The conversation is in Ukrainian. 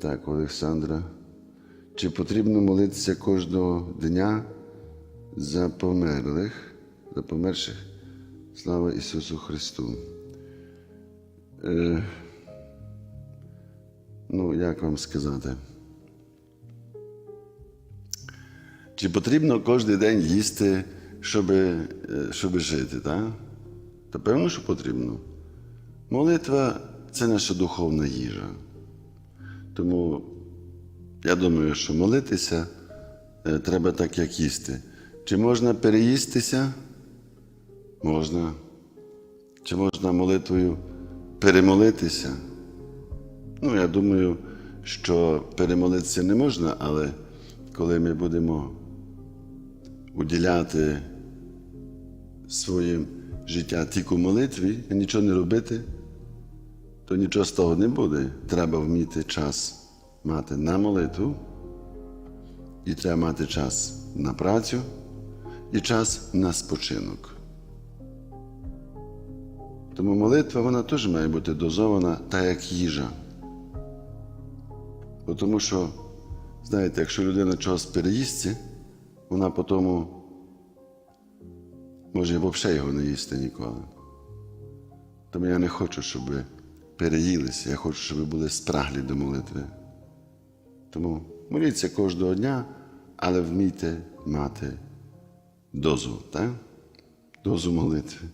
Так, Олександра. Чи потрібно молитися кожного дня за померлих, за померших? Слава Ісусу Христу. Е, ну, як вам сказати? Чи потрібно кожен день їсти, щоб, щоб жити, так? Та певно, що потрібно. Молитва це наша духовна їжа. Тому я думаю, що молитися е, треба так, як їсти. Чи можна переїстися? Можна. Чи можна молитвою перемолитися? Ну, я думаю, що перемолитися не можна, але коли ми будемо уділяти своє життя тільки молитві і нічого не робити, то нічого з того не буде. Треба вміти час мати на молитву, і треба мати час на працю і час на спочинок. Тому молитва вона теж має бути дозована так, як їжа. Бо Тому що, знаєте, якщо людина чогось переїсться, вона потім може взагалі його не їсти ніколи. Тому я не хочу, щоб переїлися, я хочу, щоб ви були спраглі до молитви. Тому моліться кожного дня, але вмійте мати дозу, так? Дозу молитви.